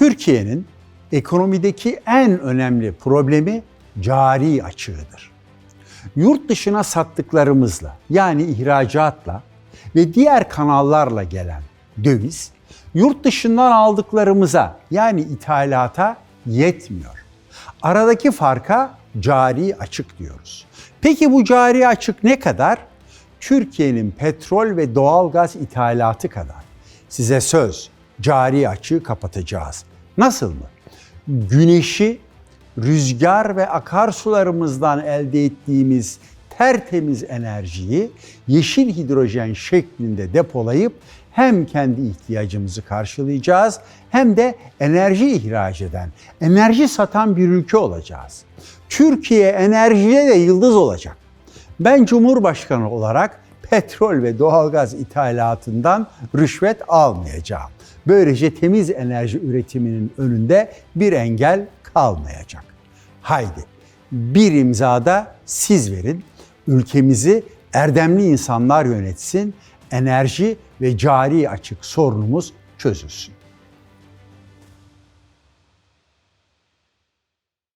Türkiye'nin ekonomideki en önemli problemi cari açığıdır. Yurt dışına sattıklarımızla yani ihracatla ve diğer kanallarla gelen döviz yurt dışından aldıklarımıza yani ithalata yetmiyor. Aradaki farka cari açık diyoruz. Peki bu cari açık ne kadar? Türkiye'nin petrol ve doğalgaz ithalatı kadar. Size söz, cari açığı kapatacağız. Nasıl mı? Güneşi, rüzgar ve akarsularımızdan elde ettiğimiz tertemiz enerjiyi yeşil hidrojen şeklinde depolayıp hem kendi ihtiyacımızı karşılayacağız hem de enerji ihraç eden, enerji satan bir ülke olacağız. Türkiye enerjiye de yıldız olacak. Ben Cumhurbaşkanı olarak petrol ve doğalgaz ithalatından rüşvet almayacağım. Böylece temiz enerji üretiminin önünde bir engel kalmayacak. Haydi bir imzada siz verin. Ülkemizi erdemli insanlar yönetsin. Enerji ve cari açık sorunumuz çözülsün.